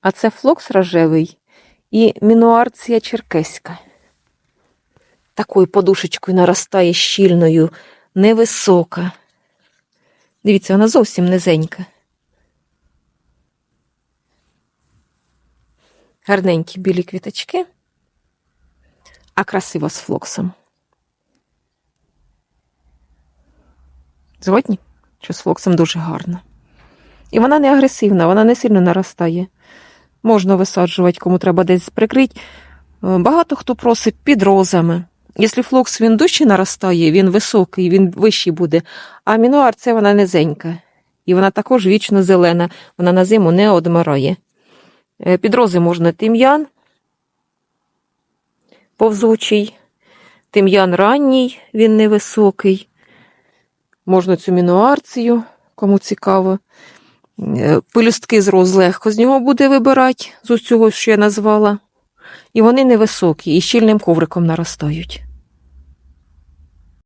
А це флокс рожевий і мінуарція черкеська. Такою подушечкою наростає щільною, невисока. Дивіться, вона зовсім низенька. Гарненькі білі квіточки, а красиво з флоксом. Згодні, що з флоксом дуже гарно. І вона не агресивна, вона не сильно наростає. Можна висаджувати, кому треба десь прикрити. Е, Багато хто просить під розами. Якщо флокс він дужче наростає, він високий, він вищий буде. А мінуар це вона низенька. І вона також вічно зелена, вона на зиму не одмирає. Е, Під рози можна тим'ян повзучий, тим'ян ранній, він невисокий. Можна цю мінуарцію, кому цікаво. Е, Пелюстки з роз легко з нього буде вибирати, з усього, що я назвала. І вони невисокі, і щільним ковриком наростають.